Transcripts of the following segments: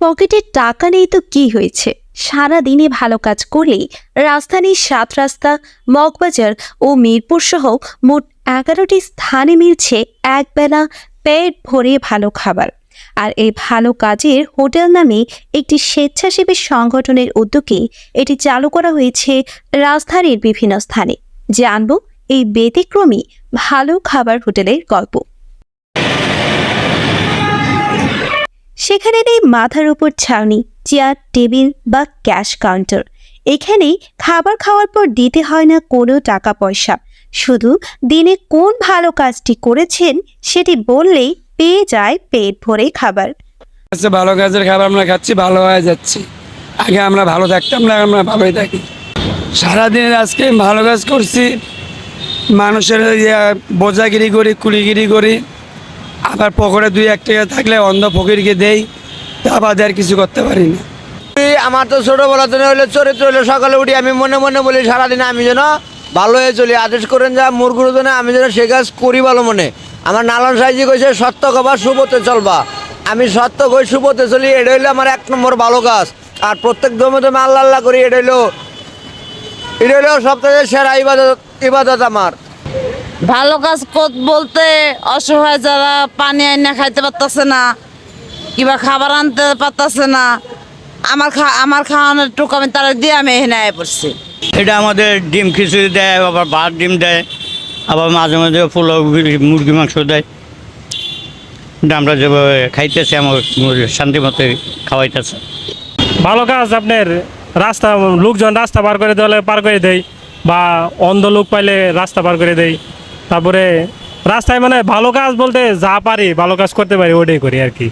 পকেটে টাকা নেই তো কি হয়েছে? সারা দিনে ভালো কাজ করলেই রাজধানীর সাত রাস্তা, মগবাজার ও মিরপুর সহ মোট এগারোটি স্থানে মিলছে একবেলা পেট ভরে ভালো খাবার। আর এই ভালো কাজের হোটেল নামে একটি স্বেচ্ছাসেবী সংগঠনের উদ্যোগে এটি চালু করা হয়েছে রাজধানীর বিভিন্ন স্থানে। জানব এই ব্যতিক্রমী ভালো খাবার হোটেলের গল্প। সেখানে নেই মাথার উপর ছাউনি, চেয়ার, টেবিল বা ক্যাশ কাউন্টার। এখানেই খাবার খাওয়ার পর দিতে হয় না কোনো টাকা পয়সা। শুধু দিনে কোন ভালো কাজটি করেছেন সেটি বললেই পেয়ে যায় পেট ভরে খাবার। আচ্ছা ভালো কাজের খাবার আমরা খাচ্ছি, ভালো হয়ে যাচ্ছি। আগে আমরা ভালো থাকতাম না, আমরা ভালোই থাকি। সারাদিন আজকে ভালো কাজ করছি, মানুষের ইয়ে বোঝাগিরি করি, কুলিগিরি করি। আবার পকেটে দুই এক টাকা থাকলে অন্ধ ফকিরকে দেই, তা বাদে আর কিছু করতে পারি না। আমার তো ছোটবেলা থেকে হইলে চরিত্র হইলে, সকালে উঠি আমি মনে মনে বলি, সারাদিন আমি যেন ভালো হয়ে চলি। আদেশ করেন যা মোর গুরুজনে আমি যেন সে কাজ করি ভালো মনে। আমার নালন সাইজি কইছে, সত্য কবা, সুপথে চলবা। আমি সত্য কই, সুপথে চলি, এটা হইল আমার এক নম্বর ভালো কাজ। আর প্রত্যেক দমে দমে আল্লাহ আল্লাহ করি, এটা হইল এটা হইল সবথেকে সেরা ইবাদত ইবাদত আমার। ভালো কাজ বলতে অসহায় যারা পানি আইনা খাইতে পারতাছে না কিবা খাবার আনতে পারতাছে না আমার খা আমার খাওয়ানোর টুকু আমি তারা দিয়ে আমি এখানে আয় পড়ছি। এটা আমাদের ডিম খিচুড়ি দেয় আবার ভাত ডিম দেয় আবার মাঝে মাঝে পোলাও মুরগি মাংস দেয়। এটা আমরা যেভাবে খাইতেছি আমার শান্তি মতো খাওয়াইতেছে। ভালো কাজ আপনার রাস্তা লোকজন রাস্তা পার করে দিলে পার করে দেয় বা অন্ধ লোক পাইলে রাস্তা পার করে দেয়। তারপরে রাস্তায় মানে ভালো কাজ বলতে যা পারি, ভালো কাজ করতে পারি, ওটাই করি আর কি।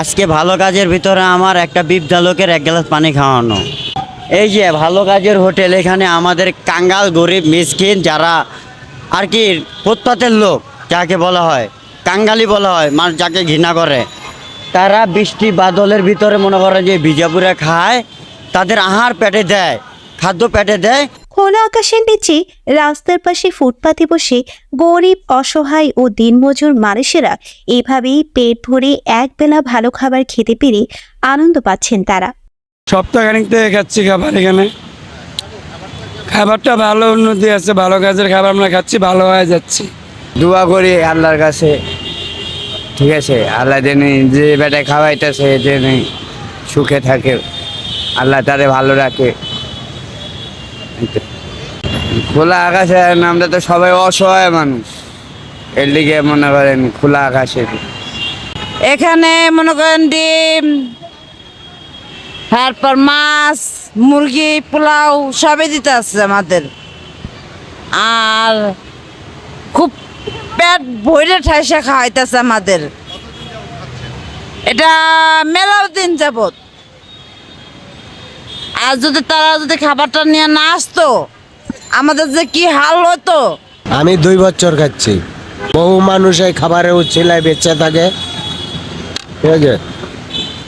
আজকে ভালো কাজের ভিতরে আমার একটা বিদ্যা লোকের এক গ্লাস পানি খাওয়ানো। এই যে ভালো কাজের হোটেল, এখানে আমাদের কাঙ্গাল গরিব মিসকিন যারা আর কি ফুটপাতের লোক, যাকে বলা হয়, কাঙ্গালি বলা হয়, মানুষ যাকে ঘৃণা করে, তারা বৃষ্টি বাদলের ভিতরে মনে করে যে বিজাপুরে খায়, তাদের আহার পেটে দেয়, খাদ্য পেটে দেয় খোলা আকাশের নিচে রাস্তার পাশে ফুটপাতে বসে গরিব অসহায় ও দিনমজুর মানুষেরা এভাবেই পেট ভরে একবেলা ভালো খাবার খেতে পেরে আনন্দ পাচ্ছেন তারা। সপ্তাহখানিক থেকে খাচ্ছি খাবার এখানে। খাবারটা ভালো উন্নতি আছে ভালো কাজের খাবার আমরা খাচ্ছি ভালো হয়ে যাচ্ছি। দোয়া করি আল্লাহর কাছে ঠিক আছে? আল্লাহ জানি যে বেটা খাওয়াইতেছে জানি সুখে থাকে। আল্লাহ তারে ভালো রাখে। খোলা আকাশে আমরা তো সবাই অসহায় মানুষ। এর লিগে মনে করেন খোলা আকাশে। এখানে মনে করেন ডিম, তারপর মাছ, মুরগি, পোলাও সবই দিতে আছে আমাদের। আর খুব পেট ভরে ঠাইসা খাওয়াইতেছে আমাদের। এটা মেলাও দিন যাবত আর যদি তারা যদি খাবারটা নিয়ে না আসতো আমাদের যে কি হাল হতো? আমি দুই বছর খাচ্ছি। বহু মানুষ এই খাবারের উচ্ছিলায় বেঁচে থাকে। ঠিক আছে?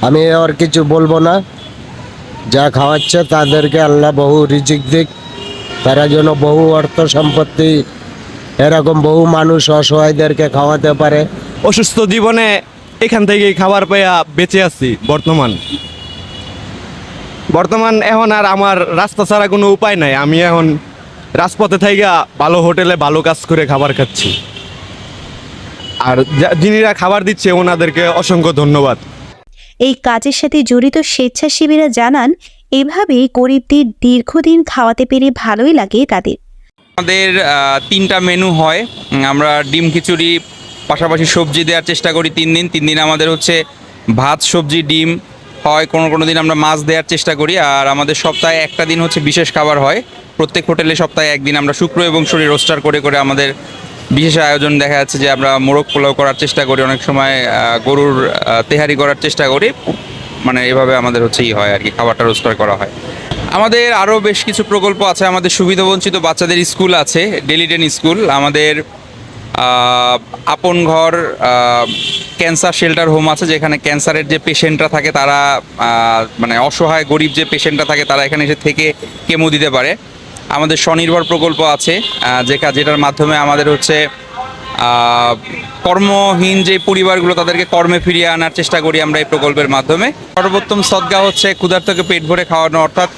আমি আর কিছু বলব না। যা খাওয়াচ্ছে তাদেরকে আল্লাহ বহু রিজিক দিক। তারা যেন বহু অর্থ সম্পত্তি এরকম বহু মানুষ অসহায়দেরকে খাওয়াতে পারে। অসুস্থ জীবনে এখান থেকে খাবার পাইয়া বেঁচে আছি বর্তমান। বর্তমান এখন আর আমার রাস্তা ছাড়া কোনো উপায় নাই। আমি এখন রাজপথে থাইকা ভালো হোটেলে ভালো কাজ করে খাবার খাচ্ছি। আর যা- যিনিরা খাবার দিচ্ছে ওনাদেরকে অসংখ্য ধন্যবাদ। এই কাজের সাথে জড়িত স্বেচ্ছাসেবীরা জানান এভাবেই গরিবদের দীর্ঘদিন খাওয়াতে পেরে ভালোই লাগে তাদের। আমাদের তিনটা মেনু হয়। আমরা ডিম খিচুড়ি পাশাপাশি সবজি দেওয়ার চেষ্টা করি তিন দিন। তিন দিন আমাদের হচ্ছে ভাত সবজি ডিম হয়। কোনো কোনো দিন আমরা মাছ দেওয়ার চেষ্টা করি। আর আমাদের সপ্তাহে একটা দিন হচ্ছে বিশেষ খাবার হয়। প্রত্যেক হোটেলে সপ্তাহে একদিন আমরা শুক্র এবং শরীর রোস্টার করে করে আমাদের বিশেষ আয়োজন দেখা যাচ্ছে যে আমরা মোরগ পোলাও করার চেষ্টা করি, অনেক সময় গরুর তেহারি করার চেষ্টা করি। মানে এভাবে আমাদের হচ্ছে ই হয় আর কি, খাবারটা রোস্টার করা হয়। আমাদের আরও বেশ কিছু প্রকল্প আছে, আমাদের সুবিধাবঞ্চিত বাচ্চাদের স্কুল আছে ডেলিডেন স্কুল। আমাদের আপন ঘর ক্যান্সার শেল্টার হোম আছে, যেখানে ক্যান্সারের যে পেশেন্টরা থাকে তারা মানে অসহায় গরিব যে পেশেন্টরা থাকে তারা এখানে এসে থেকে কেমো দিতে পারে। আমাদের স্বনির্ভর প্রকল্প আছে যেটা যেটার মাধ্যমে আমাদের হচ্ছে কর্মহীন যে পরিবারগুলো তাদেরকে কর্মে ফিরিয়ে আনার চেষ্টা করি আমরা এই প্রকল্পের মাধ্যমে। সর্বোত্তম সদ্গা হচ্ছে ক্ষুধার্তকে পেট ভরে খাওয়ানো, অর্থাৎ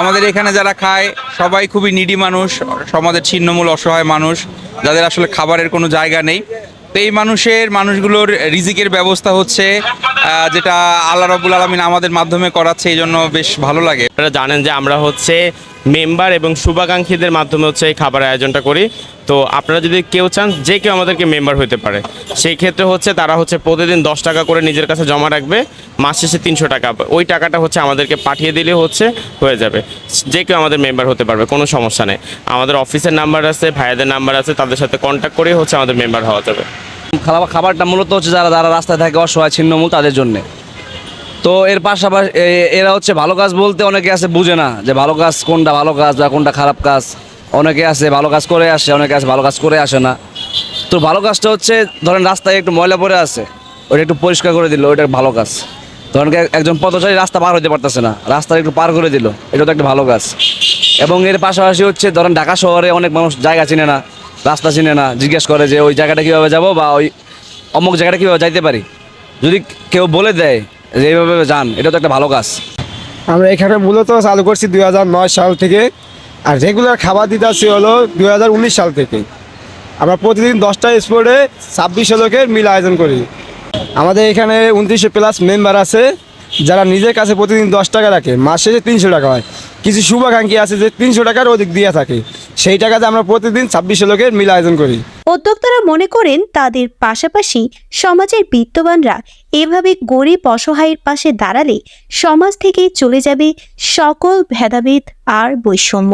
আমাদের এখানে যারা খায়, সবাই খুবই নিডি মানুষ, সমাজের ছিন্নমূল অসহায় মানুষ, যাদের আসলে খাবারের কোনো জায়গা নেই। তো এই মানুষের, মানুষগুলোর রিজিকের ব্যবস্থা হচ্ছে যেটা আল্লাহ রবুল আলমিন আমাদের মাধ্যমে করাচ্ছে, এই জন্য বেশ ভালো লাগে। আপনারা জানেন যে আমরা হচ্ছে মেম্বার এবং শুভাকাঙ্ক্ষীদের মাধ্যমে হচ্ছে এই খাবারের আয়োজনটা করি। তো আপনারা যদি কেউ চান, যে কেউ আমাদেরকে মেম্বার হতে পারে, সেই ক্ষেত্রে হচ্ছে তারা হচ্ছে প্রতিদিন দশ টাকা করে নিজের কাছে জমা রাখবে, মাস শেষে তিনশো টাকা। ওই টাকাটা হচ্ছে আমাদেরকে পাঠিয়ে দিলে হচ্ছে হয়ে যাবে। যে কেউ আমাদের মেম্বার হতে পারবে, কোনো সমস্যা নেই। আমাদের অফিসের নাম্বার আছে, ভাইয়াদের নাম্বার আছে, তাদের সাথে কন্ট্যাক্ট করে হচ্ছে আমাদের মেম্বার হওয়া যাবে। খাবার খাবারটা মূলত হচ্ছে যারা যারা রাস্তায় থাকে অসহায়, ছিন্নমূল, তাদের জন্যে। তো এর পাশাপাশি এরা হচ্ছে ভালো কাজ বলতে অনেকে আছে বুঝে না যে ভালো কাজ কোনটা ভালো কাজ বা কোনটা খারাপ কাজ। অনেকে আছে ভালো কাজ করে আসে, অনেকে আছে ভালো কাজ করে আসে না। তো ভালো কাজটা হচ্ছে, ধরেন রাস্তায় একটু ময়লা পড়ে আছে, ওটা একটু পরিষ্কার করে দিল, ওইটা ভালো কাজ। ধরেন একজন পথচারী রাস্তা পার হতে পারতেছে না রাস্তা একটু পার করে দিল, এটা তো একটা ভালো কাজ। এবং এর পাশাপাশি হচ্ছে, ধরেন ঢাকা শহরে অনেক মানুষ জায়গা চিনে না, রাস্তা চিনে না, জিজ্ঞেস করে যে ওই জায়গাটা কীভাবে যাব বা ওই অমুক জায়গাটা কীভাবে যাইতে পারি। যদি কেউ বলে দেয় যে এইভাবে যান, এটা তো একটা ভালো কাজ। আমরা এখানে মূলত চালু করছি দুই হাজার নয় সাল থেকে, আর রেগুলার খাবার দিতে আসছি হলো দুই হাজার উনিশ সাল থেকে। আমরা প্রতিদিন দশটা স্পোর্টে ছাব্বিশশো লোকের মিল আয়োজন করি। আমাদের এখানে উনত্রিশশো প্লাস মেম্বার আছে। যারা নিজের কাছে প্রতিদিন দশ টাকা রাখে, মাস শেষে তিনশো টাকা হয়। কিছু শুভাকাঙ্ক্ষী আছে যে তিনশো টাকার অধিক দিয়ে থাকে। সেই টাকাতে আমরা প্রতিদিন ছাব্বিশশো লোকের মিল আয়োজন করি। উদ্যোক্তারা মনে করেন তাদের পাশাপাশি সমাজের বিত্তবানরা এভাবে গরিব অসহায়ের পাশে দাঁড়ালে সমাজ থেকে চলে যাবে সকল ভেদাভেদ আর বৈষম্য।